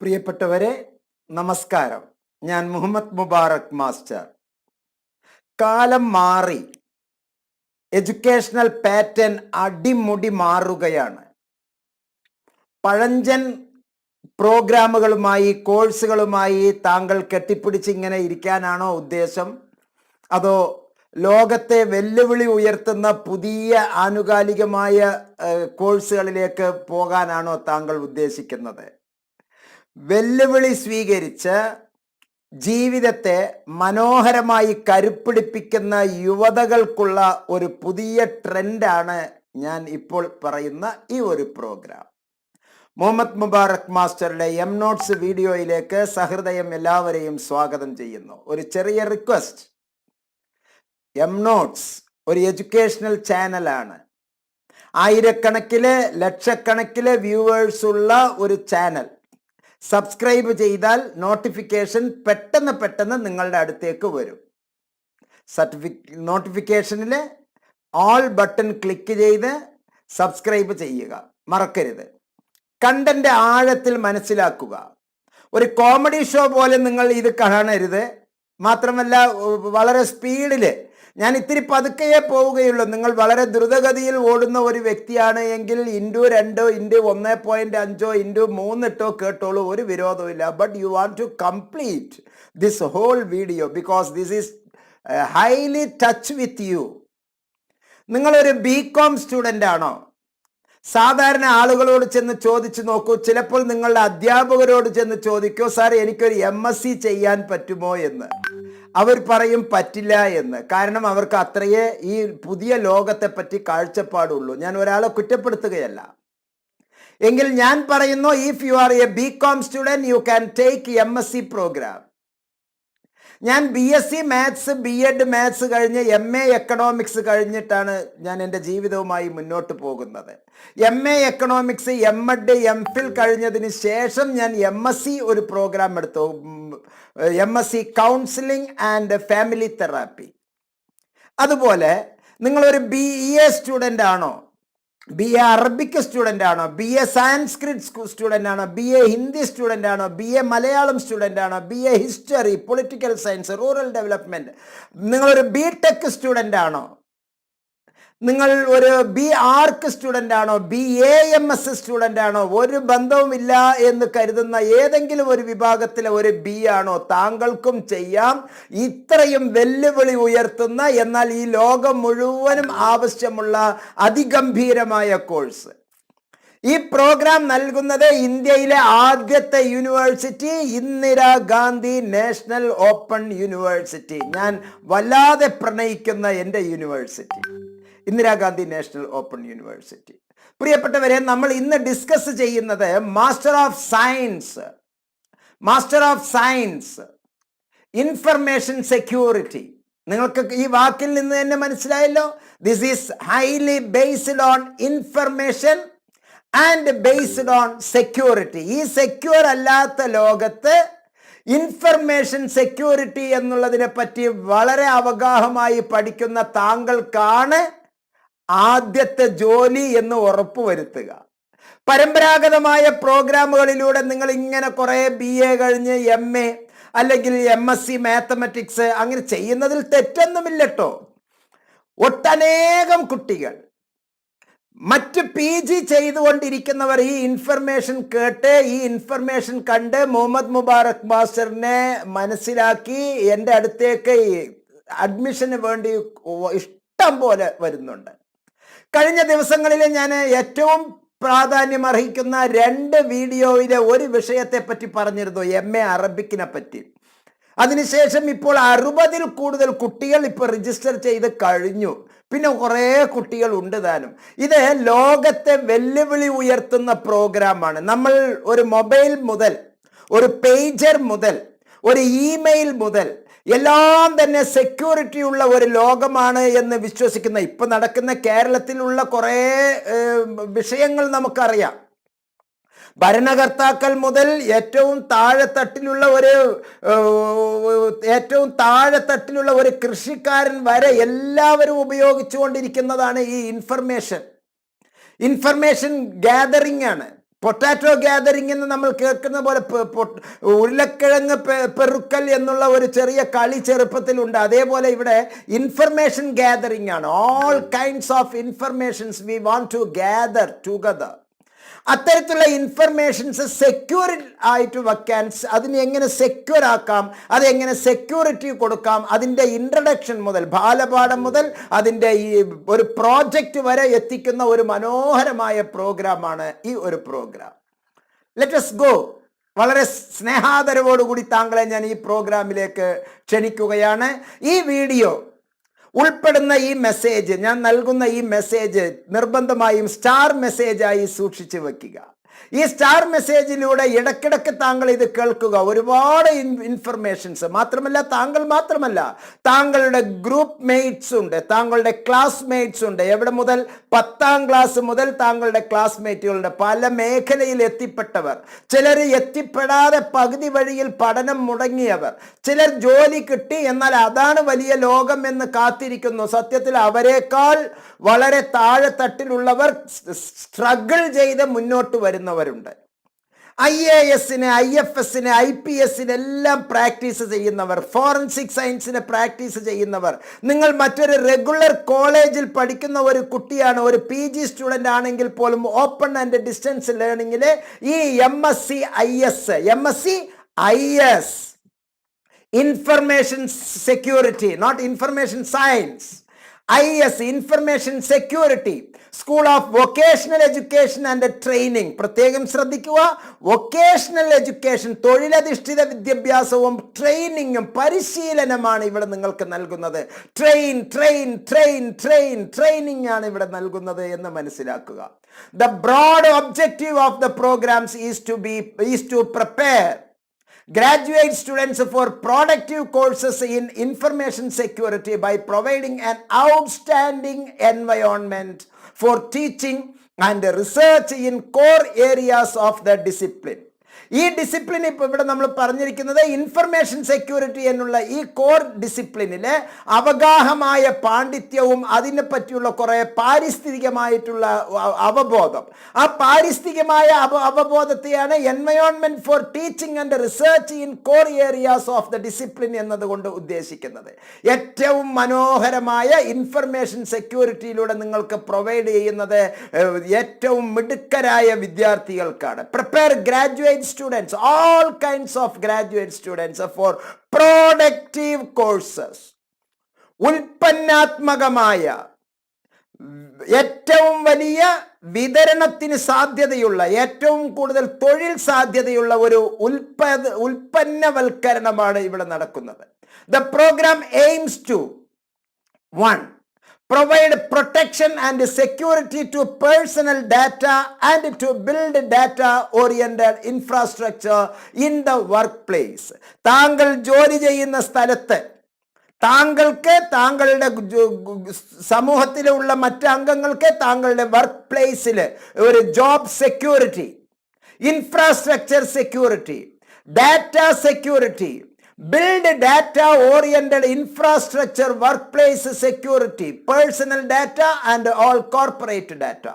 പ്രിയപ്പെട്ടവരെ നമസ്കാരം. ഞാൻ മുഹമ്മദ് മുബാറക് മാസ്റ്റർ. കാലം മാറി. എഡ്യൂക്കേഷണൽ പാറ്റേൺ അടിമുടി മാറുകയാണ്. പഴഞ്ചൻ പ്രോഗ്രാമുകളുമായി കോഴ്സുകളുമായി താങ്കൾ കെട്ടിപ്പിടിച്ച് ഇങ്ങനെ ഇരിക്കാനാണോ ഉദ്ദേശം? അതോ ലോകത്തെ വെല്ലുവിളി ഉയർത്തുന്ന പുതിയ ആനുകാലികമായ കോഴ്സുകളിലേക്ക് പോകാനാണോ താങ്കൾ ഉദ്ദേശിക്കുന്നത്? വെല്ലുവിളി സ്വീകരിച്ച് ജീവിതത്തെ മനോഹരമായി കരുപ്പിടിപ്പിക്കുന്ന യുവതകൾക്കുള്ള ഒരു പുതിയ ട്രെൻഡാണ് ഞാൻ ഇപ്പോൾ പറയുന്ന ഈ ഒരു പ്രോഗ്രാം. മുഹമ്മദ് മുബാറക് മാസ്റ്ററുടെ എം നോട്ട്സ് വീഡിയോയിലേക്ക് സഹൃദയം എല്ലാവരെയും സ്വാഗതം ചെയ്യുന്നു. ഒരു ചെറിയ റിക്വസ്റ്റ്. എം നോട്ട്സ് ഒരു എഡ്യൂക്കേഷണൽ ചാനലാണ്. ആയിരക്കണക്കിലെ ലക്ഷക്കണക്കിലെ വ്യൂവേഴ്സ് ഉള്ള ഒരു ചാനൽ. സബ്സ്ക്രൈബ് ചെയ്താൽ നോട്ടിഫിക്കേഷൻ പെട്ടെന്ന് പെട്ടെന്ന് നിങ്ങളുടെ അടുത്തേക്ക് വരും. സർട്ടിഫി നോട്ടിഫിക്കേഷനിൽ ഓൾ ബട്ടൺ ക്ലിക്ക് ചെയ്ത് സബ്സ്ക്രൈബ് ചെയ്യുക. മറക്കരുത്. കണ്ടന്റ് ആഴത്തിൽ മനസ്സിലാക്കുക. ഒരു കോമഡി ഷോ പോലെ നിങ്ങൾ ഇത് കാണരുത്. മാത്രമല്ല വളരെ സ്പീഡിൽ ഞാൻ ഇത്തിരി പതുക്കെയേ പോവുകയുള്ളൂ. നിങ്ങൾ വളരെ ദ്രുതഗതിയിൽ ഓടുന്ന ഒരു വ്യക്തിയാണ് എങ്കിൽ ഇന്റു രണ്ടോ ഇന്റു ഒന്ന് പോയിന്റ് അഞ്ചോ ഇന്റു മൂന്നിട്ടോ കേട്ടോളൂ. ഒരു വിരോധമില്ല but you want to complete this whole video because this is highly touch with you നിങ്ങളൊരു ബി കോം സ്റ്റുഡന്റ് ആണോ? സാധാരണ ആളുകളോട് ചെന്ന് ചോദിച്ചു നോക്കൂ. ചിലപ്പോൾ നിങ്ങളുടെ അധ്യാപകരോട് ചെന്ന് ചോദിക്കൂ സാർ എനിക്കൊരു എം എസ് സി ചെയ്യാൻ പറ്റുമോ? എന്ന്. അവർ പറയും പറ്റില്ല എന്ന്. കാരണം അവർക്ക് അത്രയേ ഈ പുതിയ ലോകത്തെ പറ്റി കാഴ്ചപ്പാടുള്ളൂ. ഞാൻ ഒരാളെ കുറ്റപ്പെടുത്തുകയല്ല. എങ്കിൽ ഞാൻ പറയുന്നു if you are a B com student you can take M S C program ഞാൻ B S C maths B ed maths കഴിഞ്ഞ് എം എ എക്കണോമിക്സ് കഴിഞ്ഞിട്ടാണ് ഞാൻ എന്റെ ജീവിതവുമായി മുന്നോട്ട് പോകുന്നത്. M A economics M ed M phil കഴിഞ്ഞതിന് ശേഷം ഞാൻ എം എസ് സി ഒരു പ്രോഗ്രാം എടുത്തു. M S C counselling and family therapy അതുപോലെ നിങ്ങളൊരു ബി ഇ എ സ്റ്റുഡന്റ് ആണോ? ബി എ അറബിക് സ്റ്റുഡന്റ് ആണോ? ബി എ സാൻസ്ക്രിറ്റ് സ്റ്റുഡന്റ് ആണോ? ബി എ ഹിന്ദി സ്റ്റുഡന്റ് ആണോ? ബി എ മലയാളം സ്റ്റുഡന്റ് ആണോ? B A history political science rural development നിങ്ങളൊരു B tech student ആണോ? നിങ്ങൾ ഒരു ബി ആർക്ക് സ്റ്റുഡന്റ് ആണോ B A M S student ആണോ ഒരു ബന്ധവുമില്ല എന്ന് കരുതുന്ന ഏതെങ്കിലും ഒരു വിഭാഗത്തിലെ ഒരു ബി ആണോ താങ്കൾക്കും ചെയ്യാം. ഇത്രയും വെല്ലുവിളി ഉയർത്തുന്ന എന്നാൽ ഈ ലോകം മുഴുവനും ആവശ്യമുള്ള അതിഗംഭീരമായ കോഴ്സ്. ഈ പ്രോഗ്രാം നൽകുന്നത് ഇന്ത്യയിലെ ആദ്യത്തെ university Indira Gandhi national open university. ഞാൻ വല്ലാതെ പ്രണയിക്കുന്ന എന്റെ university Indira Gandhi national open university. പ്രിയപ്പെട്ടവരെ നമ്മൾ ഇന്ന് ഡിസ്കസ് ചെയ്യുന്നത് master of science master of science information security നിങ്ങൾക്ക് ഈ വാക്കിൽ നിന്ന് തന്നെ മനസ്സിലായല്ലോ? This is highly based on information and based on security ഈ സെക്യൂർ അല്ലാത്ത ലോകത്ത് ഇൻഫർമേഷൻ സെക്യൂരിറ്റി എന്നുള്ളതിനെ പറ്റി വളരെ അവഗാഹമായി പഠിക്കുന്ന താങ്കൾക്കാണ് ആദ്യത്തെ ജോലി എന്ന് ഉറപ്പ് വരുത്തുക പരമ്പരാഗതമായ പ്രോഗ്രാമുകളിലൂടെ നിങ്ങൾ ഇങ്ങനെ കുറേ ബി എ കഴിഞ്ഞ് എം എ അല്ലെങ്കിൽ എം എസ് സി മാത്തമെറ്റിക്സ് അങ്ങനെ ചെയ്യുന്നതിൽ തെറ്റൊന്നുമില്ലട്ടോ. ഒട്ടനേകം കുട്ടികൾ മറ്റ് പി ജി ചെയ്തുകൊണ്ടിരിക്കുന്നവർ ഈ ഇൻഫർമേഷൻ കേട്ട് ഈ ഇൻഫർമേഷൻ കണ്ട് മുഹമ്മദ് മുബാറക് മാസ്റ്ററിനെ മനസ്സിലാക്കി എന്റെ അടുത്തേക്ക് അഡ്മിഷന് വേണ്ടി ഇഷ്ടം പോലെ വരുന്നുണ്ട്. കഴിഞ്ഞ ദിവസങ്ങളിൽ ഞാൻ ഏറ്റവും പ്രാധാന്യം അർഹിക്കുന്ന രണ്ട് വീഡിയോയിലെ ഒരു വിഷയത്തെ പറ്റി പറഞ്ഞിരുന്നു എം എ അറബിക്കിനെ പറ്റി അതിനുശേഷം ഇപ്പോൾ അറുപതിൽ കൂടുതൽ കുട്ടികൾ ഇപ്പോൾ രജിസ്റ്റർ ചെയ്ത് കഴിഞ്ഞു. പിന്നെ കുറേ കുട്ടികൾ ഉണ്ട് താനും. ഇത് ലോകത്തെ വെല്ലുവിളി ഉയർത്തുന്ന പ്രോഗ്രാമാണ്. നമ്മൾ ഒരു മൊബൈൽ മുതൽ ഒരു പേജർ മുതൽ ഒരു ഇമെയിൽ മുതൽ എല്ലാം തന്നെ സെക്യൂരിറ്റി ഉള്ള ഒരു ലോകമാണ് എന്ന് വിശ്വസിക്കുന്ന ഇപ്പം നടക്കുന്ന കേരളത്തിലുള്ള കുറേ വിഷയങ്ങൾ നമുക്കറിയാം. ഭരണകർത്താക്കൾ മുതൽ ഏറ്റവും താഴെത്തട്ടിലുള്ള ഒരു ഏറ്റവും താഴെത്തട്ടിലുള്ള ഒരു കൃഷിക്കാരൻ വരെ എല്ലാവരും ഉപയോഗിച്ചുകൊണ്ടിരിക്കുന്നതാണ് ഈ ഇൻഫർമേഷൻ ഇൻഫർമേഷൻ ഗാദറിംഗ് ആണ്. പൊട്ടാറ്റോ ഗ്യാതറിംഗ് എന്ന് നമ്മൾ കേൾക്കുന്ന പോലെ ഉരുളക്കിഴങ്ങ് പെറുക്കൽ എന്നുള്ള ഒരു ചെറിയ കളി ചെറുപ്പത്തിലുണ്ട് അതേപോലെ ഇവിടെ ഇൻഫർമേഷൻ ഗ്യാതറിംഗ് ആണ്. All kinds of informations we want to gather together അത്തരത്തിലുള്ള ഇൻഫർമേഷൻസ് സെക്യൂർ ആയിട്ട് വെക്കാൻ സ- അതിനെ എങ്ങനെ സെക്യൂർ ആക്കാം അതെങ്ങനെ സെക്യൂരിറ്റി കൊടുക്കാം അതിന്റെ ഇൻട്രഡക്ഷൻ മുതൽ ബാലപാഠം മുതൽ അതിന്റെ ഈ ഒരു പ്രോജക്റ്റ് വരെ എത്തിക്കുന്ന ഒരു മനോഹരമായ പ്രോഗ്രാമാണ് ഈ ഒരു പ്രോഗ്രാം ലെറ്റസ് ഗോ വളരെ സ്നേഹാദരവോടുകൂടി താങ്കളെ ഞാൻ ഈ പ്രോഗ്രാമിലേക്ക് ക്ഷണിക്കുകയാണ്. ഈ വീഡിയോ ഉൾപ്പെടുന്ന ഈ മെസ്സേജ് ഞാൻ നൽകുന്ന ഈ മെസ്സേജ് നിർബന്ധമായും സ്റ്റാർ മെസ്സേജായി സൂക്ഷിച്ചു വെക്കുക. ഈ സ്റ്റാർ മെസ്സേജിലൂടെ ഇടയ്ക്കിടയ്ക്ക് താങ്കൾ ഇത് കേൾക്കുക. ഒരുപാട് ഇൻഫർമേഷൻസ് മാത്രമല്ല താങ്കൾ മാത്രമല്ല താങ്കളുടെ ഗ്രൂപ്പ് മേറ്റ്സ് ഉണ്ട് താങ്കളുടെ ക്ലാസ്മേറ്റ്സ് ഉണ്ട്. എവിടെ മുതൽ? പത്താം ക്ലാസ് മുതൽ താങ്കളുടെ ക്ലാസ്മേറ്റുകളുടെ പല മേഖലയിൽ എത്തിപ്പെട്ടവർ. ചിലർ എത്തിപ്പെടാതെ പകുതി വഴിയിൽ പഠനം മുടങ്ങിയവർ. ചിലർ ജോലി കിട്ടി എന്നാൽ അതാണ് വലിയ ലോകം എന്ന് കാത്തിരിക്കുന്നു. സത്യത്തിൽ അവരെക്കാൾ വളരെ താഴെത്തട്ടിലുള്ളവർ സ്ട്രഗിൾ ചെയ്ത് മുന്നോട്ട് വരുന്നവരുണ്ട് ഐ എ എസിന് ഐ എഫ് എസിന് ഐ പി എസിന് എല്ലാം പ്രാക്ടീസ് ചെയ്യുന്നവർ ഫോറൻസിക് സയൻസിന് പ്രാക്ടീസ് ചെയ്യുന്നവർ. നിങ്ങൾ മറ്റൊരു റെഗുലർ കോളേജിൽ പഠിക്കുന്ന ഒരു കുട്ടിയാണ് ഒരു പി ജി സ്റ്റുഡന്റ് ആണെങ്കിൽ പോലും ഓപ്പൺ ആൻഡ് ഡിസ്റ്റൻസ് ലേണിംഗിൽ ഈ M S C I S M S C I S information security not information science I S information security school of vocational education and training പ്രത്യേകം ശ്രദ്ധിക്കുക. Vocational education തൊഴിലധിഷ്ഠിത വിദ്യാഭ്യാസവും ട്രെയിനിങ്ങും പരിശീലനമാണ് ഇവിടെ നിങ്ങൾക്ക് നൽകുന്നത്. Train train train train training ആണ് ഇവിടെ നൽകുന്നത് എന്ന് മനസ്സിലാക്കുക. The broad objective of the programs is to be is to prepare graduate students for productive courses in information security by providing an outstanding environment for teaching and research in core areas of the discipline ഈ discipline ഇപ്പോൾ ഇവിടെ നമ്മൾ പറഞ്ഞിരിക്കുന്നത് information security എന്നുള്ള ഈ core ഡിസിപ്ലിനിലെ അവഗാഹമായ പാണ്ഡിത്യവും അതിനെ പറ്റിയുള്ള കുറേ പാരിസ്ഥിതികമായിട്ടുള്ള അവബോധം. ആ പാരിസ്ഥിതികമായ അവ അവബോധത്തെയാണ് environment for teaching and research in core areas of the discipline എന്നതുകൊണ്ട് ഉദ്ദേശിക്കുന്നത്. ഏറ്റവും മനോഹരമായ ഇൻഫർമേഷൻ സെക്യൂരിറ്റിയിലൂടെ നിങ്ങൾക്ക് പ്രൊവൈഡ് ചെയ്യുന്നത് ഏറ്റവും മിടുക്കരായ വിദ്യാർത്ഥികൾക്കാണ്. Prepare graduate students all kinds of graduate students for productive courses ഉൽപ്പന്നാത്മകമായ ഏറ്റവും വലിയ വിതരണത്തിന് സാധ്യതയുള്ള ഏറ്റവും കൂടുതൽ തൊഴിൽ സാധ്യതയുള്ള ഒരു ഉൽപ്പന്ന ഉൽപ്പന്നവൽക്കരണമാണ് ഇവിടെ നടക്കുന്നത്. The program aims to one provide protection and security to personal data and to build data oriented infrastructure in the workplace. താങ്കൾ ജോലി ചെയ്യുന്ന സ്ഥലത്ത് താങ്കൾക്ക് താങ്കളുടെ സമൂഹത്തിലുള്ള മറ്റ് അംഗങ്ങൾക്ക് താങ്കളുടെ വർക്ക് പ്ലേസിൽ ഒരു job security infrastructure security data security build data oriented infrastructure work place security personal data and all corporate data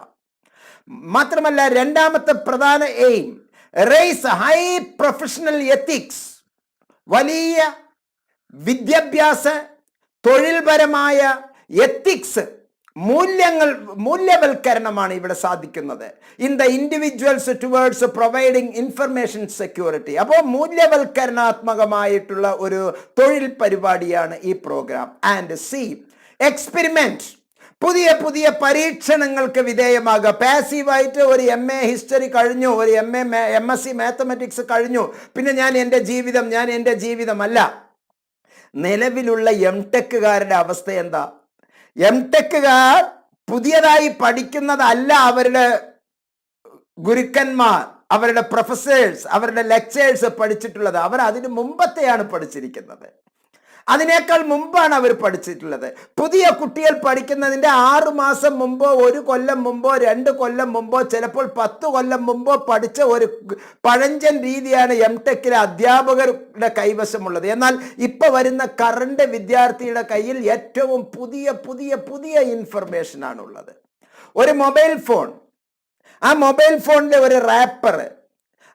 മാത്രമല്ല രണ്ടാമത്തെ പ്രധാന aim raise high professional ethics വലിയ വിദ്യാഭ്യാസ തൊഴിൽപരമായ എത്തിക്സ് മൂല്യങ്ങൾ മൂല്യവൽക്കരണമാണ് ഇവിടെ സാധിക്കുന്നത്. In the individuals towards providing information security അപ്പോൾ മൂല്യവൽക്കരണാത്മകമായിട്ടുള്ള ഒരു തൊഴിൽ പരിപാടിയാണ് ഈ പ്രോഗ്രാം ആൻഡ് സി എക്സ്പെരിമെന്റ് പുതിയ പുതിയ പരീക്ഷണങ്ങൾക്ക് വിധേയമാകുക. പാസീവായിട്ട് ഒരു എം എ ഹിസ്റ്ററി കഴിഞ്ഞു ഒരു M A M S C mathematics കഴിഞ്ഞു. പിന്നെ ഞാൻ എന്റെ ജീവിതം ഞാൻ എന്റെ ജീവിതമല്ല. നിലവിലുള്ള എം ടെക്കുകാരുടെ അവസ്ഥ എന്താ? എം ടെക്കുകാർ പുതിയതായി പഠിക്കുന്നതല്ല അവരുടെ ഗുരുക്കന്മാർ അവരുടെ പ്രൊഫസേഴ്സ് അവരുടെ ലെക്ചേഴ്സ് പഠിച്ചിട്ടുള്ളത്. അവർ അതിന് മുമ്പത്തെയാണ് പഠിച്ചിരിക്കുന്നത്. അതിനേക്കാൾ മുമ്പാണ് അവർ പഠിച്ചിട്ടുള്ളത്. പുതിയ കുട്ടികൾ പഠിക്കുന്നതിന്റെ ആറ് മാസം മുമ്പോ ഒരു കൊല്ലം മുമ്പോ രണ്ട് കൊല്ലം മുമ്പോ ചിലപ്പോൾ പത്ത് കൊല്ലം മുമ്പോ പഠിച്ച ഒരു പഴഞ്ചൻ രീതിയാണ് എം ടെക്കിലെ അധ്യാപകരുടെ കൈവശമുള്ളത്. എന്നാൽ ഇപ്പൊ വരുന്ന കറണ്ട് വിദ്യാർത്ഥിയുടെ കയ്യിൽ ഏറ്റവും പുതിയ പുതിയ പുതിയ ഇൻഫർമേഷൻ ആണുള്ളത്. ഒരു മൊബൈൽ ഫോൺ ആ മൊബൈൽ ഫോണിലെ ഒരു റാപ്പർ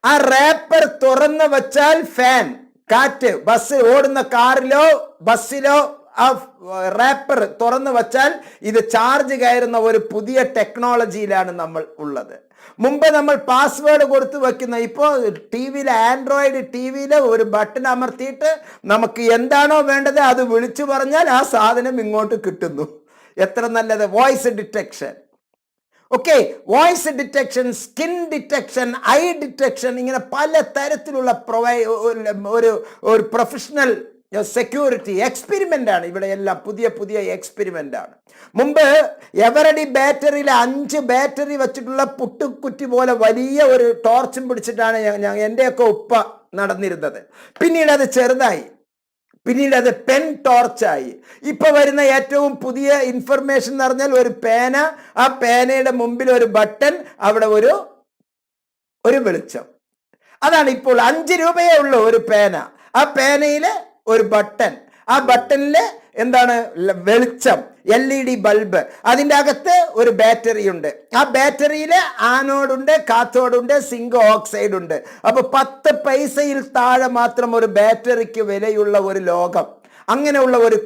ആ റാപ്പർ തുറന്നു വച്ചാൽ ഫാൻ കാറ്റ് ബസ് ഓടുന്ന കാറിലോ ബസ്സിലോ ആ റാപ്പർ തുറന്നു വച്ചാൽ ഇത് ചാർജ് കയറുന്ന ഒരു പുതിയ ടെക്നോളജിയിലാണ് നമ്മൾ ഉള്ളത്. മുമ്പ് നമ്മൾ പാസ്വേഡ് കൊടുത്തു വെക്കുന്ന ഇപ്പോൾ ടി വിയിൽ ആൻഡ്രോയിഡ് ടി വിയിൽ ഒരു ബട്ടൺ അമർത്തിയിട്ട് നമുക്ക് എന്താണോ വേണ്ടത് അത് വിളിച്ചു പറഞ്ഞാൽ ആ സാധനം ഇങ്ങോട്ട് കിട്ടുന്നു. എത്ര നല്ലത് voice detection okay voice detection skin detection eye detection ഇങ്ങനെ പല തരത്തിലുള്ള പ്രൊവൈ ഒരു ഒരു പ്രൊഫഷണൽ സെക്യൂരിറ്റി എക്സ്പെരിമെന്റ് ആണ്. ഇവിടെ എല്ലാം പുതിയ പുതിയ എക്സ്പെരിമെന്റ് ആണ്. മുമ്പ് എവറടി ബാറ്ററിയിൽ അഞ്ച് ബാറ്ററി വെച്ചിട്ടുള്ള പുട്ടുക്കുറ്റി പോലെ വലിയ ഒരു ടോർച്ചും പിടിച്ചിട്ടാണ് ഞാൻ എന്റെയൊക്കെ ഉപ്പ നടന്നിരുന്നത്. പിന്നീട് അത് ചെറുതായി. പിന്നീട് അത് പെൻ ടോർച്ചായി ഇപ്പൊ വരുന്ന ഏറ്റവും പുതിയ ഇൻഫർമേഷൻ എന്ന് പറഞ്ഞാൽ ഒരു പേന. ആ പേനയുടെ മുമ്പിൽ ഒരു ബട്ടൺ അവിടെ ഒരു ഒരു വെളിച്ചം. അതാണ് ഇപ്പോൾ അഞ്ച് രൂപയേ ഉള്ളൂ ഒരു പേന. ആ പേനയിലെ ഒരു ബട്ടൺ ആ ബട്ടണിൽ എന്താണ് വെളിച്ചം എൽ ഇ ഡി ബൾബ്. അതിന്റെ അകത്ത് ഒരു ബാറ്ററി ഉണ്ട്. ആ ബാറ്ററിയിൽ ആനോഡുണ്ട് കാത്തോഡുണ്ട് സിങ്ക് ഓക്സൈഡ് ഉണ്ട്. അപ്പൊ പത്ത് പൈസയിൽ താഴെ മാത്രം ഒരു ബാറ്ററിക്ക് വിലയുള്ള ഒരു ലോകം. അങ്ങനെയുള്ള ഒരു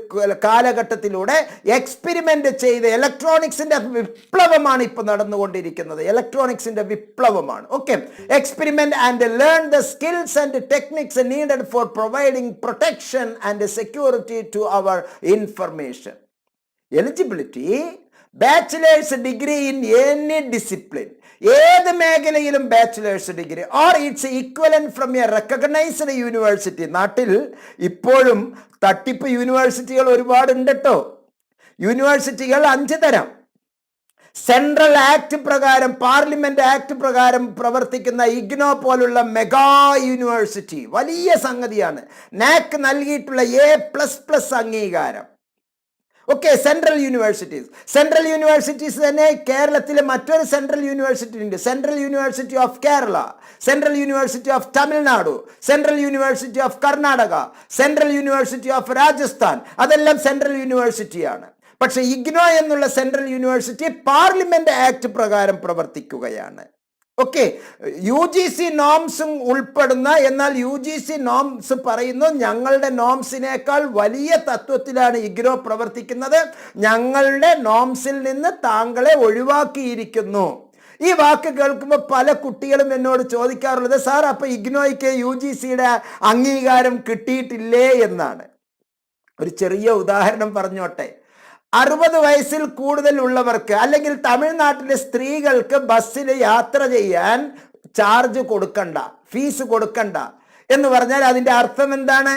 കാലഘട്ടത്തിലൂടെ എക്സ്പെരിമെന്റ് ചെയ്ത് ഇലക്ട്രോണിക്സിന്റെ വിപ്ലവമാണ് ഇപ്പോൾ നടന്നുകൊണ്ടിരിക്കുന്നത്. ഇലക്ട്രോണിക്സിന്റെ വിപ്ലവമാണ്. Okay. Experiment and learn the skills and techniques needed for providing protection and security to our information eligibility bachelors degree in any discipline ഏത് മേഖലയിലും bachelors degree or its equivalent from a recognised university നാട്ടിൽ ഇപ്പോഴും തട്ടിപ്പ് യൂണിവേഴ്സിറ്റികൾ ഒരുപാടുണ്ട് കേട്ടോ യൂണിവേഴ്സിറ്റികൾ അഞ്ച് തരം. സെൻട്രൽ ആക്ട് പ്രകാരം പാർലമെന്റ് ആക്ട് പ്രകാരം പ്രവർത്തിക്കുന്ന ഇഗ്നോ പോലുള്ള മെഗാ യൂണിവേഴ്സിറ്റി വലിയ സംഗതിയാണ്. നാക്ക് നൽകിയിട്ടുള്ള എ പ്ലസ് പ്ലസ് അംഗീകാരം. Okay central universities central universities തന്നെ കേരളത്തിലെ മറ്റൊരു സെൻട്രൽ യൂണിവേഴ്സിറ്റി ഉണ്ട്. Central university of Kerala central university of Tamil Nadu central university of Karnataka central university of Rajasthan അതെല്ലാം സെൻട്രൽ യൂണിവേഴ്സിറ്റിയാണ് പക്ഷേ ഇഗ്നോ എന്നുള്ള സെൻട്രൽ യൂണിവേഴ്സിറ്റി പാർലമെന്റ് ആക്ട് പ്രകാരം പ്രവർത്തിക്കുകയാണ്. ഓക്കെ യു ജി സി നോംസും ഉൾപ്പെടുന്ന എന്നാൽ യു ജി സി നോംസ് പറയുന്നു ഞങ്ങളുടെ നോംസിനേക്കാൾ വലിയ തത്വത്തിലാണ് ഇഗ്രോ പ്രവർത്തിക്കുന്നത്. ഞങ്ങളുടെ നോംസിൽ നിന്ന് താങ്കളെ ഒഴിവാക്കിയിരിക്കുന്നു. ഈ വാക്ക് കേൾക്കുമ്പോൾ പല കുട്ടികളും എന്നോട് ചോദിക്കാറുള്ളത് സാർ അപ്പൊ ഇഗ്നോയ്ക്ക് യു ജി സിയുടെ അംഗീകാരം കിട്ടിയിട്ടില്ലേ? എന്നാണ്. ഒരു ചെറിയ ഉദാഹരണം പറഞ്ഞോട്ടെ. അറുപത് വയസ്സിൽ കൂടുതലുള്ളവർക്ക് അല്ലെങ്കിൽ തമിഴ്നാട്ടിലെ സ്ത്രീകൾക്ക് ബസ്സിൽ യാത്ര ചെയ്യാൻ ചാർജ് കൊടുക്കണ്ട ഫീസ് കൊടുക്കണ്ട എന്ന് പറഞ്ഞാൽ അതിന്റെ അർത്ഥം എന്താണ്?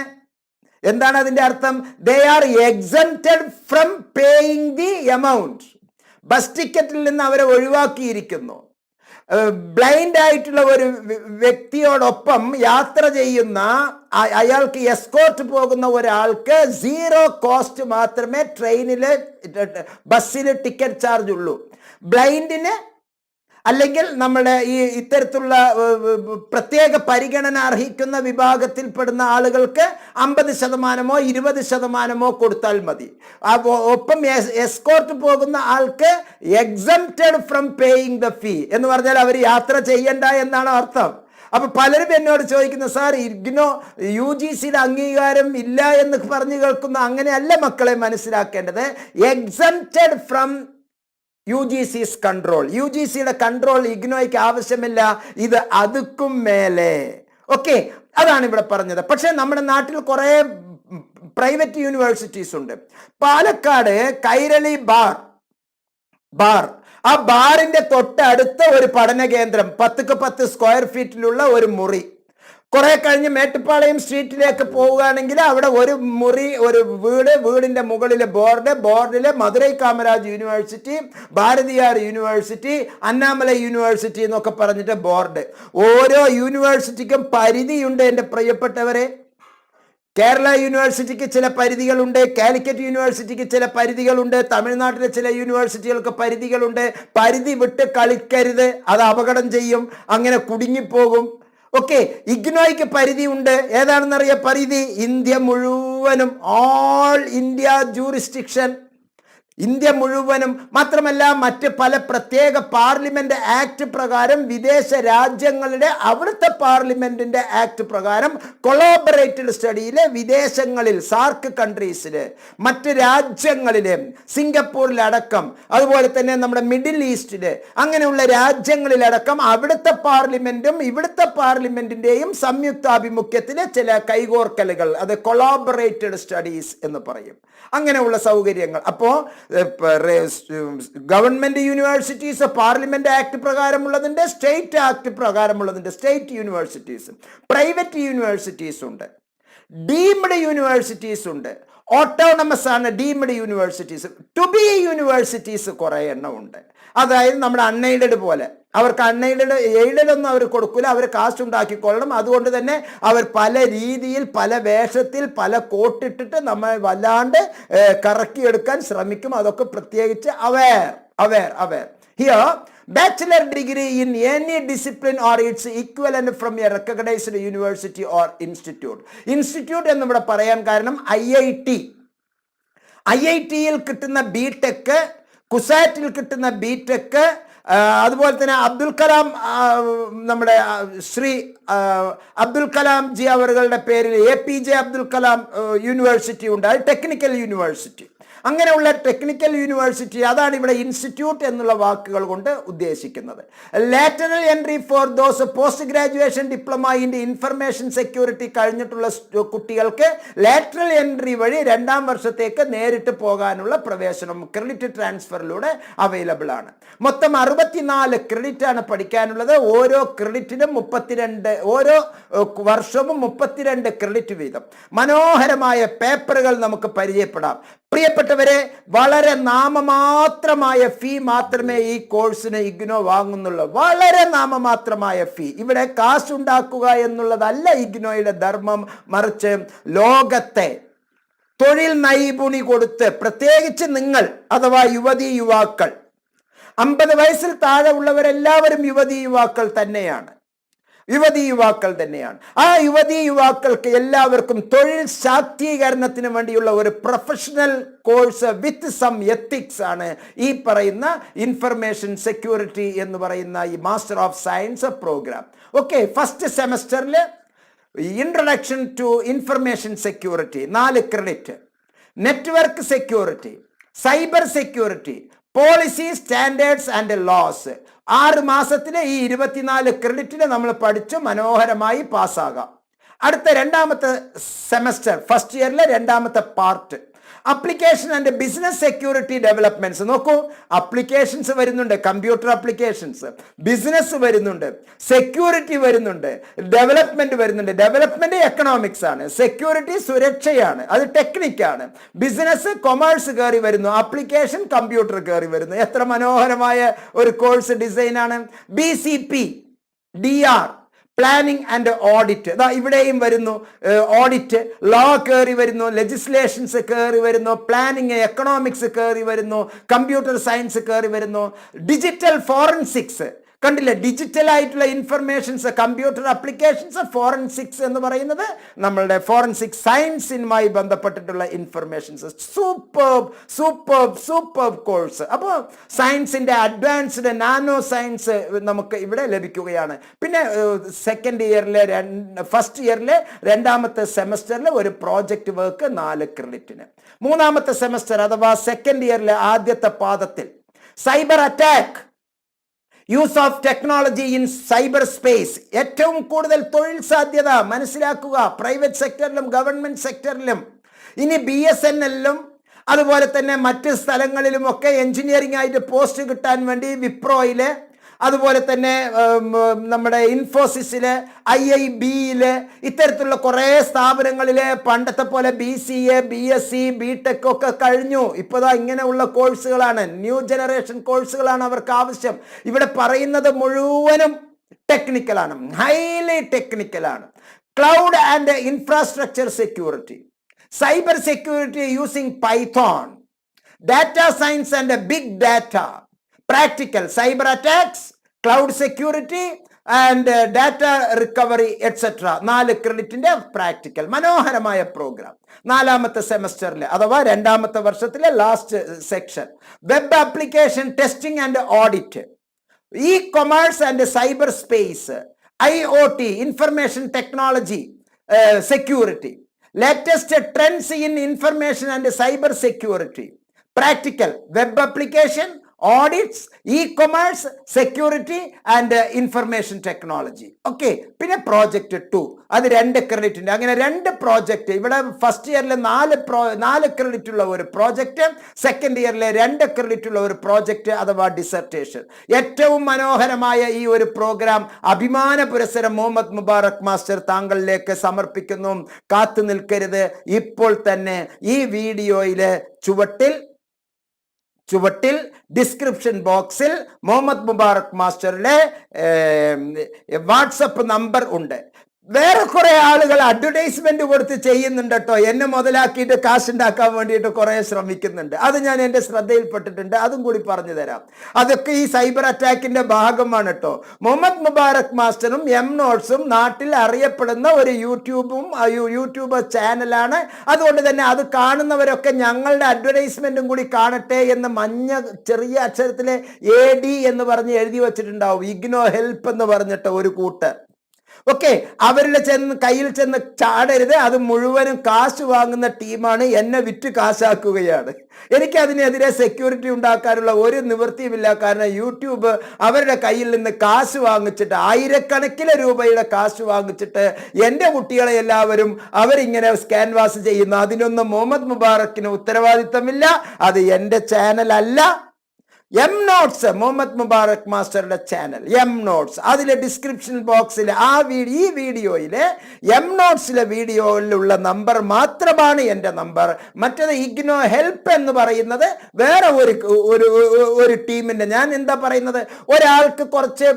എന്താണ് അതിന്റെ അർത്ഥം? They are exempted from paying the amount bus ടിക്കറ്റിൽ നിന്ന് അവരെ ഒഴിവാക്കിയിരിക്കുന്നു. ബ്ലൈൻഡ് ആയിട്ടുള്ള ഒരു വ്യക്തിയോടൊപ്പം യാത്ര ചെയ്യുന്ന അയാൾക്ക് എസ്കോർട്ട് പോകുന്ന ഒരാൾക്ക് സീറോ കോസ്റ്റ് മാത്രമേ ട്രെയിനിൽ ബസ്സിൽ ടിക്കറ്റ് ചാർജ് ഉള്ളൂ. ബ്ലൈൻഡിന് അല്ലെങ്കിൽ നമ്മുടെ ഈ ഇത്തരത്തിലുള്ള പ്രത്യേക പരിഗണന അർഹിക്കുന്ന വിഭാഗത്തിൽപ്പെടുന്ന ആളുകൾക്ക് അമ്പത് ശതമാനമോ ഇരുപത് ശതമാനമോ കൊടുത്താൽ മതി. ഒപ്പം എസ്കോർട്ട് പോകുന്ന ആൾക്ക് exempted from paying the fee എന്ന് പറഞ്ഞാൽ അവർ യാത്ര ചെയ്യണ്ട എന്നാണ് അർത്ഥം. അപ്പൊ പലരും എന്നോട് ചോദിക്കുന്നു സാർ ഇഗ്നോ യു ജി സിയുടെ അംഗീകാരം ഇല്ല എന്ന് പറഞ്ഞു കേൾക്കുന്ന അങ്ങനെയല്ല മക്കളെ മനസ്സിലാക്കേണ്ടത്. Exempted from U G C's control U G സിയുടെ കൺട്രോൾ ഇഗ്നോയ്ക്ക് ആവശ്യമില്ല. ഇത് അതുക്കും മേലെ. ഓക്കെ അതാണ് ഇവിടെ പറഞ്ഞത്. പക്ഷേ നമ്മുടെ നാട്ടിൽ കുറേ പ്രൈവറ്റ് യൂണിവേഴ്സിറ്റീസ് ഉണ്ട്. പാലക്കാട് കൈരളി ബാർ. ബാർ. ആ ബാറിന്റെ തൊട്ടടുത്ത ഒരു പഠന കേന്ദ്രം പത്തുക്ക് പത്ത് സ്ക്വയർ ഫീറ്റിലുള്ള ഒരു മുറി. കുറെ കഴിഞ്ഞ് മേട്ടുപ്പാളയം സ്ട്രീറ്റിലേക്ക് പോവുകയാണെങ്കിൽ അവിടെ ഒരു മുറി ഒരു വീട് വീടിന്റെ മുകളിലെ ബോർഡ് ബോർഡിൽ Madurai Kamaraj university Bharathiar university Annamalai university എന്നൊക്കെ പറഞ്ഞിട്ട് ബോർഡ് ഓരോ യൂണിവേഴ്സിറ്റിക്കും പരിധിയുണ്ട് എന്റെ പ്രിയപ്പെട്ടവരെ. കേരള യൂണിവേഴ്സിറ്റിക്ക് ചില പരിധികളുണ്ട് കാലിക്കറ്റ് യൂണിവേഴ്സിറ്റിക്ക് ചില പരിധികളുണ്ട് തമിഴ്നാട്ടിലെ ചില യൂണിവേഴ്സിറ്റികൾക്ക് പരിധികളുണ്ട്. പരിധി വിട്ട് കളിക്കരുത് അത് അപകടം ചെയ്യും അങ്ങനെ കുടുങ്ങിപ്പോകും. ഓക്കെ ഇഗ്നോയ്ക്ക് പരിധി ഉണ്ട്. ഏതാണെന്നറിയ? പരിധി ഇന്ത്യ മുഴുവനും. ഓൾ ഇന്ത്യ ജൂറിസ്ഡിക്ഷൻ ഇന്ത്യ മുഴുവനും മാത്രമല്ല മറ്റ് പല പ്രത്യേക പാർലമെന്റ് ആക്ട് പ്രകാരം വിദേശ രാജ്യങ്ങളുടെ അവിടുത്തെ പാർലമെന്റിന്റെ ആക്ട് പ്രകാരം കൊളോബറേറ്റഡ് സ്റ്റഡിയിലെ വിദേശങ്ങളിൽ സാർക്ക് കൺട്രീസിൽ മറ്റ് രാജ്യങ്ങളിൽ സിംഗപ്പൂരിലടക്കം അതുപോലെ തന്നെ നമ്മുടെ മിഡിൽ ഈസ്റ്റിൽ അങ്ങനെയുള്ള രാജ്യങ്ങളിലടക്കം അവിടുത്തെ പാർലമെന്റും ഇവിടുത്തെ പാർലമെന്റിന്റെയും സംയുക്താഭിമുഖ്യത്തിലെ ചില കൈകോർക്കലുകൾ അത് കൊളോബറേറ്റഡ് സ്റ്റഡീസ് എന്ന് പറയും. അങ്ങനെയുള്ള സൗകര്യങ്ങൾ. അപ്പോൾ ഗവൺമെന്റ് യൂണിവേഴ്സിറ്റീസ് പാർലമെന്റ് ആക്ട് പ്രകാരമുള്ളതിന്റെ സ്റ്റേറ്റ് ആക്ട് പ്രകാരമുള്ളതിന്റെ സ്റ്റേറ്റ് യൂണിവേഴ്സിറ്റീസ് പ്രൈവറ്റ് യൂണിവേഴ്സിറ്റീസ് ഉണ്ട് ഡീംഡ് യൂണിവേഴ്സിറ്റീസ് ഉണ്ട് ഓട്ടോണമസ് ആണ് deemed universities. To be universities കുറേ എണ്ണം ഉണ്ട് അതായത് നമ്മുടെ അൺഎയ്ഡഡ് പോലെ. അവർക്ക് അൺഎയ്ഡഡ് എയ്ഡഡ് ഒന്നും അവർ കൊടുക്കില്ല അവർ കാശ് ഉണ്ടാക്കിക്കൊള്ളണം. അതുകൊണ്ട് തന്നെ അവർ പല രീതിയിൽ പല വേഷത്തിൽ പല കോട്ടിട്ടിട്ട് നമ്മൾ വല്ലാണ്ട് കറക്കി കറക്കിയെടുക്കാൻ ശ്രമിക്കും. അതൊക്കെ പ്രത്യേകിച്ച് aware aware aware here degree in any discipline or its equivalent from a recognised university or institute institute എന്നിവിടെ പറയാൻ കാരണം I I T I I ടിയിൽ കിട്ടുന്ന ബി ടെക് കുസാറ്റിൽ കിട്ടുന്ന ബിടെക് അതുപോലെ തന്നെ അബ്ദുൽ കലാം നമ്മുടെ ശ്രീ അബ്ദുൽ കലാം ജി അവറുകളുടെ പേരിൽ A P J Abdul Kalam university ഉണ്ട്. അത് ടെക്നിക്കൽ യൂണിവേഴ്സിറ്റി. അങ്ങനെയുള്ള ടെക്നിക്കൽ യൂണിവേഴ്സിറ്റി അതാണ് ഇവിടെ ഇൻസ്റ്റിറ്റ്യൂട്ട് എന്നുള്ള വാക്കുകൾ കൊണ്ട് ഉദ്ദേശിക്കുന്നത്. Lateral entry for those post graduation diploma in information security കഴിഞ്ഞിട്ടുള്ള കുട്ടികൾക്ക് ലാറ്ററൽ എൻട്രി വഴി രണ്ടാം വർഷത്തേക്ക് നേരിട്ട് പോകാനുള്ള പ്രവേശനം ക്രെഡിറ്റ് ട്രാൻസ്ഫറിലൂടെ അവൈലബിൾ ആണ്. മൊത്തം അറുപത്തിനാല് ക്രെഡിറ്റ് ആണ് പഠിക്കാനുള്ളത്. ഓരോ ക്രെഡിറ്റിനും മുപ്പത്തിരണ്ട് ഓരോ വർഷവും മുപ്പത്തിരണ്ട് ക്രെഡിറ്റ് വീതം. മനോഹരമായ പേപ്പറുകൾ നമുക്ക് പരിചയപ്പെടാം. പ്രിയപ്പെട്ടവരെ വളരെ നാമമാത്രമായ ഫീ മാത്രമേ ഈ കോഴ്സിന് ഇഗ്നോ വാങ്ങുന്നുള്ളൂ. വളരെ നാമമാത്രമായ ഫീ ഇവിടെ കാശുണ്ടാക്കുക എന്നുള്ളതല്ല ഇഗ്നോയുടെ ധർമ്മം. മറിച്ച് ലോകത്തെ തൊഴിൽ നൈപുണി കൊടുത്ത് പ്രത്യേകിച്ച് നിങ്ങൾ അഥവാ യുവതി യുവാക്കൾ അമ്പത് വയസ്സിൽ താഴെ ഉള്ളവരെല്ലാവരും യുവതി യുവാക്കൾ തന്നെയാണ്. യുവതി യുവാക്കൾ തന്നെയാണ്. ആ യുവതി യുവാക്കൾക്ക് എല്ലാവർക്കും തൊഴിൽ ശാക്തീകരണത്തിന് വേണ്ടിയുള്ള ഒരു professional course with some ethics ആണ് ഈ പറയുന്ന ഇൻഫർമേഷൻ സെക്യൂരിറ്റി എന്ന് പറയുന്ന ഈ master of science program okay first സെമസ്റ്ററിൽ ഇൻട്രൊഡക്ഷൻ ടു ഇൻഫർമേഷൻ സെക്യൂരിറ്റി നാല് credit network security cyber security policy standards and laws ആറ് മാസത്തിലെ ഈ ഇരുപത്തിനാല് ക്രെഡിറ്റിനെ നമ്മൾ പഠിച്ച് മനോഹരമായി പാസ്സാകാം. അടുത്ത രണ്ടാമത്തെ സെമസ്റ്റർ ഫസ്റ്റ് ഇയറിലെ രണ്ടാമത്തെ part application and business security developments നോക്കൂ അപ്ലിക്കേഷൻസ് വരുന്നുണ്ട് കമ്പ്യൂട്ടർ അപ്ലിക്കേഷൻസ് ബിസിനസ് വരുന്നുണ്ട് സെക്യൂരിറ്റി വരുന്നുണ്ട് ഡെവലപ്മെന്റ് വരുന്നുണ്ട്. ഡെവലപ്മെന്റ് എക്കണോമിക്സ് ആണ് സെക്യൂരിറ്റി സുരക്ഷയാണ് അത് ടെക്നിക്കാണ് ബിസിനസ് കൊമേഴ്സ് കയറി വരുന്നു അപ്ലിക്കേഷൻ കമ്പ്യൂട്ടർ കയറി വരുന്നു. എത്ര മനോഹരമായ ഒരു കോഴ്സ് ഡിസൈനാണ് B C P D R planning and audit അതാ ഇവിടെയും വരുന്നു ഓഡിറ്റ് ലോ കയറി വരുന്നു ലെജിസ്ലേഷൻസ് കയറി വരുന്നു പ്ലാനിങ് എക്കണോമിക്സ് കയറി വരുന്നു കമ്പ്യൂട്ടർ സയൻസ് കയറി വരുന്നു ഡിജിറ്റൽ ഫോറൻസിക്സ് കണ്ടില്ലേ? ഡിജിറ്റലായിട്ടുള്ള ഇൻഫർമേഷൻസ് കമ്പ്യൂട്ടർ അപ്ലിക്കേഷൻസ് ഫോറൻസിക്സ് എന്ന് പറയുന്നത് നമ്മളുടെ ഫോറൻസിക് സയൻസിനുമായി ബന്ധപ്പെട്ടിട്ടുള്ള informations super super super course അപ്പോൾ സയൻസിന്റെ അഡ്വാൻസ്ഡ് നാനോ സയൻസ് നമുക്ക് ഇവിടെ ലഭിക്കുകയാണ്. പിന്നെ സെക്കൻഡ് ഇയറിലെ ഫസ്റ്റ് ഇയറിലെ രണ്ടാമത്തെ സെമസ്റ്ററിൽ ഒരു പ്രോജക്റ്റ് വർക്ക് നാല് ക്രെഡിറ്റിന് മൂന്നാമത്തെ സെമസ്റ്റർ അഥവാ സെക്കൻഡ് ഇയറിലെ ആദ്യത്തെ പാദത്തിൽ cyber attack use of technology in cyber space ഏറ്റവും കൂടുതൽ തൊഴിൽ സാധ്യത മനസ്സിലാക്കുക. പ്രൈവറ്റ് സെക്ടറിലും ഗവൺമെന്റ് സെക്ടറിലും ഇനി ബി എസ് എൻ എല്ലിലും അതുപോലെ തന്നെ മറ്റ് സ്ഥലങ്ങളിലുമൊക്കെ എഞ്ചിനീയറിംഗ് ആയിട്ട് പോസ്റ്റ് കിട്ടാൻ വേണ്ടി വിപ്രോയിൽ അതുപോലെ തന്നെ നമ്മുടെ ഇൻഫോസിസിൽ ഐ ഐ ബിയിൽ ഇത്തരത്തിലുള്ള കുറേ സ്ഥാപനങ്ങളിലെ പണ്ടത്തെ പോലെ B C A B S C B tech ഒക്കെ കഴിഞ്ഞു. ഇപ്പോഴാ ഇങ്ങനെയുള്ള കോഴ്സുകളാണ്. ന്യൂ ജനറേഷൻ കോഴ്സുകളാണ് അവർക്ക് ആവശ്യം. ഇവിടെ പറയുന്നത് മുഴുവനും ടെക്നിക്കലാണ്. Highly ടെക്നിക്കലാണ്. Cloud and infrastructure security. Cyber security using python data science and big data. Practical cyber attacks, cloud security and data recovery etcetera നാല് ക്രെഡിറ്റിന്റെ പ്രാക്ടിക്കൽ മനോഹരമായ പ്രോഗ്രാം നാലാമത്തെ സെമസ്റ്ററിലെ അഥവാ രണ്ടാമത്തെ വർഷത്തിലെ last section web application testing and audit E commerce and cyber space I O T information technology security latest trends in information and cyber security practical web application audits E commerce security and information technology okay പിന്നെ project two അത് രണ്ട് ക്രെഡിറ്റിന്റെ അങ്ങനെ രണ്ട് project ഇവിടെ first ഇയറിലെ നാല് pro നാല് credit ഉള്ള ഒരു പ്രോജക്റ്റ് സെക്കൻഡ് ഇയറിലെ രണ്ട് ക്രെഡിറ്റ് ഉള്ള ഒരു പ്രോജക്റ്റ് അഥവാ ഡിസർട്ടേഷൻ ഏറ്റവും മനോഹരമായ ഈ ഒരു പ്രോഗ്രാം അഭിമാന പുരസ്സരം മുഹമ്മദ് മുബാറക് മാസ്റ്റർ താങ്കളിലേക്ക് സമർപ്പിക്കുന്നു. കാത്തു നിൽക്കരുത്. ഇപ്പോൾ തന്നെ ഈ വീഡിയോയിലെ ചുവട്ടിൽ ചുവട്ടിൽ ഡിസ്ക്രിപ്ഷൻ ബോക്സിൽ മുഹമ്മദ് മുബാറക് മാസ്റ്ററുടെ വാട്സപ്പ് നമ്പർ ഉണ്ട്. വേറെ കുറെ ആളുകൾ അഡ്വർടൈസ്മെന്റ് കൊടുത്ത് ചെയ്യുന്നുണ്ട് കേട്ടോ. എന്നെ മുതലാക്കിയിട്ട് കാശ് ഉണ്ടാക്കാൻ വേണ്ടിയിട്ട് കുറെ ശ്രമിക്കുന്നുണ്ട്. അത് ഞാൻ എന്റെ ശ്രദ്ധയിൽപ്പെട്ടിട്ടുണ്ട്. അതും കൂടി പറഞ്ഞു തരാം. അതൊക്കെ ഈ സൈബർ അറ്റാക്കിന്റെ ഭാഗമാണ് കേട്ടോ. മുഹമ്മദ് മുബാറക് മാസ്റ്ററും എം നോട്ട്സും നാട്ടിൽ അറിയപ്പെടുന്ന ഒരു യൂട്യൂബും യൂട്യൂബ് ചാനലാണ് അതുകൊണ്ട് തന്നെ അത് കാണുന്നവരൊക്കെ ഞങ്ങളുടെ അഡ്വർടൈസ്മെന്റും കൂടി കാണട്ടെ എന്ന് മഞ്ഞ ചെറിയ അക്ഷരത്തിലെ എ ഡി എന്ന് പറഞ്ഞ് എഴുതി വെച്ചിട്ടുണ്ടാവും. ഇഗ്നോ ഹെൽപ്പ് എന്ന് പറഞ്ഞിട്ട് ഒരു കൂട്ട്. ഓക്കെ അവരുടെ ചെന്ന് കയ്യിൽ ചെന്ന് ചാടരുത്. അത് മുഴുവനും കാശ് വാങ്ങുന്ന ടീമാണ്. എന്നെ വിറ്റ് കാശാക്കുകയാണ്. എനിക്ക് അതിനെതിരെ സെക്യൂരിറ്റി ഉണ്ടാക്കാനുള്ള ഒരു നിവൃത്തിയുമില്ല. കാരണം യൂട്യൂബ് അവരുടെ കയ്യിൽ നിന്ന് കാശ് വാങ്ങിച്ചിട്ട് ആയിരക്കണക്കിന് രൂപയുടെ കാശ് വാങ്ങിച്ചിട്ട് എന്റെ കുട്ടികളെ എല്ലാവരും അവരിങ്ങനെ സ്കാൻവാസ് ചെയ്യുന്നു അതിനൊന്നും മുഹമ്മദ് മുബാറക്കിന് ഉത്തരവാദിത്തമില്ല. അത് എന്റെ ചാനലല്ല എം നോട്ട്സ് മുഹമ്മദ് മുബാറക് മാസ്റ്ററുടെ ചാനൽ എം നോട്ട്സ് അതിലെ ഡിസ്ക്രിപ്ഷൻ ബോക്സിൽ ആ വീഡിയോ ഈ വീഡിയോയിലെ എം നോട്ട്സിലെ വീഡിയോയിലുള്ള നമ്പർ മാത്രമാണ് എന്റെ നമ്പർ മറ്റത് ഇഗ്നോ ഹെൽപ്പ് എന്ന് പറയുന്നത് വേറെ ഒരു ഒരു ഒരു ടീമിന്റെ ഞാൻ എന്താ പറയുന്നത്? ഒരാൾക്ക് കുറച്ച്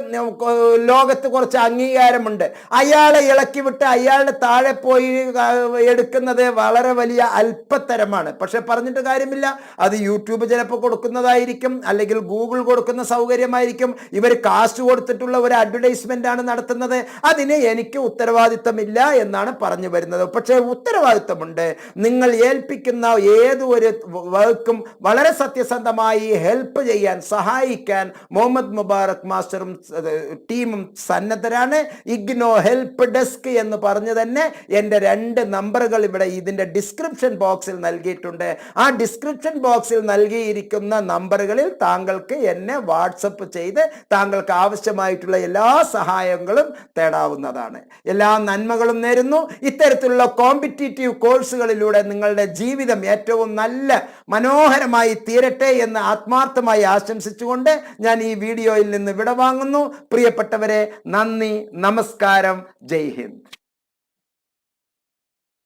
ലോകത്ത് കുറച്ച് അംഗീകാരമുണ്ട്. അയാളെ ഇളക്കി വിട്ട് അയാളുടെ താഴെ പോയി എടുക്കുന്നത് വളരെ വലിയ അല്പത്തരമാണ്. പക്ഷെ പറഞ്ഞിട്ട് കാര്യമില്ല. അത് യൂട്യൂബ് ചിലപ്പോൾ കൊടുക്കുന്നതായിരിക്കും. അല്ലെങ്കിൽ ഗൂഗിൾ കൊടുക്കുന്ന സൗകര്യമായിരിക്കും. ഇവർ കാശ് കൊടുത്തിട്ടുള്ള ഒരു അഡ്വർടൈസ്മെന്റ് ആണ് നടത്തുന്നത്. അതിന് എനിക്ക് ഉത്തരവാദിത്തമില്ല എന്നാണ് പറഞ്ഞു വരുന്നത്. പക്ഷേ ഉത്തരവാദിത്തമുണ്ട്. നിങ്ങൾ ഏൽപ്പിക്കുന്ന ഏത് ഒരു വർക്കും വളരെ സത്യസന്ധമായി ഹെൽപ്പ് ചെയ്യാൻ സഹായിക്കാൻ മുഹമ്മദ് മുബാറക് മാസ്റ്ററും ടീമും സന്നദ്ധരാണ്. ഇഗ്നോ ഹെൽപ്പ് ഡെസ്ക് എന്ന് പറഞ്ഞു തന്നെ എന്റെ രണ്ട് നമ്പറുകൾ ഇവിടെ ഇതിന്റെ ഡിസ്ക്രിപ്ഷൻ ബോക്സിൽ നൽകിയിട്ടുണ്ട്. ആ ഡിസ്ക്രിപ്ഷൻ ബോക്സിൽ നൽകിയിരിക്കുന്ന നമ്പറുകളിൽ താങ്കൾക്ക് എന്നെ വാട്സപ്പ് ചെയ്ത് താങ്കൾക്ക് ആവശ്യമായിട്ടുള്ള എല്ലാ സഹായങ്ങളും തേടാവുന്നതാണ്. എല്ലാ നന്മകളും നേരുന്നു. ഇത്തരത്തിലുള്ള കോമ്പറ്റീറ്റീവ് കോഴ്സുകളിലൂടെ നിങ്ങളുടെ ജീവിതം ഏറ്റവും നല്ല മനോഹരമായി തീരട്ടെ എന്ന് ആത്മാർത്ഥമായി ആശംസിച്ചുകൊണ്ട് ഞാൻ ഈ വീഡിയോയിൽ നിന്ന് വിടവാങ്ങുന്നു. പ്രിയപ്പെട്ടവരെ നന്ദി നമസ്കാരം. ജയ് ഹിന്ദ്.